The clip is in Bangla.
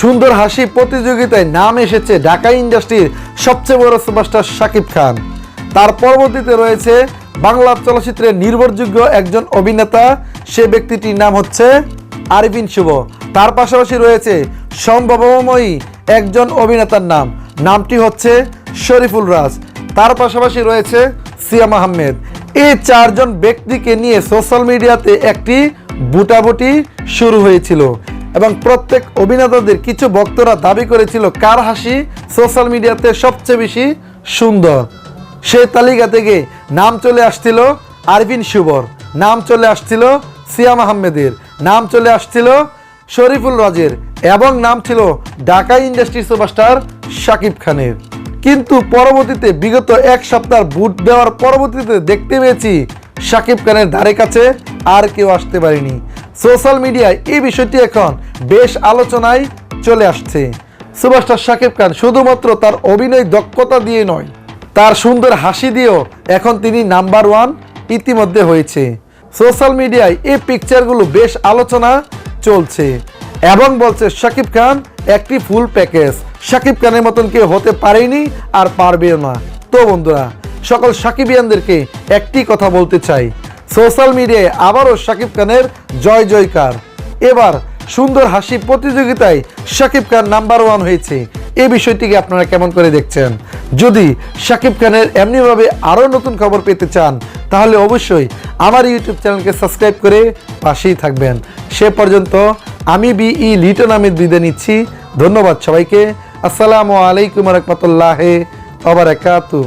সুন্দর হাসি প্রতিযোগিতায় নাম এসেছে ঢাকা ইন্ডাস্ট্রির সবচেয়ে বড় সুপারস্টার শাকিব খান। তার পরবর্তীতে রয়েছে বাংলা চলচ্চিত্রের নির্ভরযোগ্য একজন অভিনেতা। সে ব্যক্তিটির নাম হচ্ছে আরিফিন শুভ। তার পাশাপাশি রয়েছে সম্ভাবময়ী একজন অভিনেতার নাম। নামটি হচ্ছে শরীফুল রাজ। তার পাশাপাশি রয়েছে সিয়াম আহমেদ। এই চারজন ব্যক্তিকে নিয়ে সোশ্যাল মিডিয়াতে একটি বুটাবুটি শুরু হয়েছিল। এবং প্রত্যেক অভিনেতাদের কিছু ভক্তরা দাবি করেছিল কার হাসি সোশ্যাল মিডিয়াতে সবচেয়ে বেশি সুন্দর। সেই তালিকা থেকে নাম চলে আসছিল আরভিন শুভর, নাম চলে আসছিল সিয়াম আহমেদের নাম চলে আসছিল শরীফুল রাজের এবং নাম ছিল ঢাকা ইন্ডাস্ট্রি সুপারস্টার শাকিব খানের। কিন্তু পরবর্তীতে বিগত এক সপ্তাহ বুট দেওয়ার পরবর্তীতে দেখতে পেয়েছি শাকিব খানের ধারে কাছে আর কেউ আসতে পারেনি। সোশ্যাল মিডিয়ায় এই বিষয়টি এখন বেশ আলোচনায় চলে আসছে। সুপারস্টার শাকিব খান শুধুমাত্র তার অভিনয় দক্ষতা দিয়ে নয়, তার সুন্দর হাসি দিয়েও এখন তিনি নাম্বার ওয়ান ইতিমধ্যে হয়েছে। সোশ্যাল মিডিয়ায় এই পিকচারগুলো বেশ আলোচনা চলছে এবং বলছে শাকিব খান একটি ফুল প্যাকেজ শাকিব খানের মতন কেউ হতে পারেনি আর পারবেও না। তো বন্ধুরা সকল সাকিবিয়ানদেরকে একটি কথা বলতে চাই। সোশ্যাল মিডিয়ায় আবারও শাকিব খানের জয় জয়কার। এবার সুন্দর হাসি প্রতিযোগিতায় শাকিব খান নাম্বার ওয়ান হয়েছে। এই বিষয়টিকে আপনারা কেমন করে দেখছেন? যদি শাকিব খানের এমনিভাবে আরও নতুন খবর পেতে চান, তাহলে অবশ্যই আমার ইউটিউব চ্যানেলকে সাবস্ক্রাইব করে পাশেই থাকবেন। সে পর্যন্ত আমি বি ই লিটন আমিদ বিদে নিচ্ছি। ধন্যবাদ সবাইকে। আসসালামু আলাইকুম রহমতুল্লাহ ওবরাকাতুহ